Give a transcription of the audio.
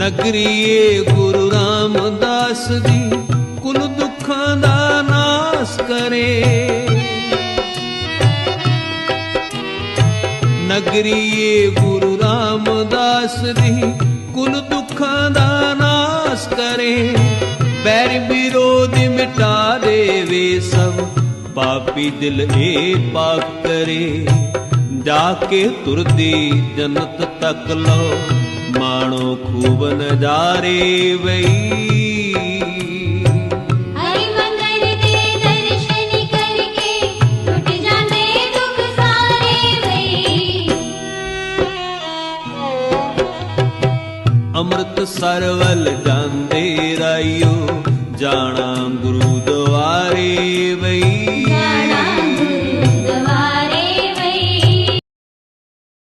ਨਗਰੀਏ ਗੁਰੂ ਰਾਮਦਾਸ ਜੀ, ਕੁਲ ਦੁੱਖਾਂ ਦਾ ਨਾਸ ਕਰੇ। ਨਗਰੀਏ ਗੁਰੂ ਰਾਮਦਾਸ ਜੀ, ਕੁਲ ਦੁੱਖਾਂ ਦਾ ਨਾਸ ਕਰੇ। ਬੈਰ ਵਿਰੋਧ ਮਿਟਾ ਦੇਵੇ ਸਭ, ਪਾਪੀ ਦਿਲ ਏ ਪਾਪ ਕਰੇ। ਜਾ ਕੇ ਤੁਰਦੀ ਜਨਤ ਤੱਕ ਲਓ। માણો ખૂબ નજારે વઈ ਅੰਮ੍ਰਿਤ ਸਰਵਲ ਜਾਂਦੇ ਰਾਇਓ ਜਾਣਾ ਗੁਰੂ ਦੁਆਰੇ ਵਈ।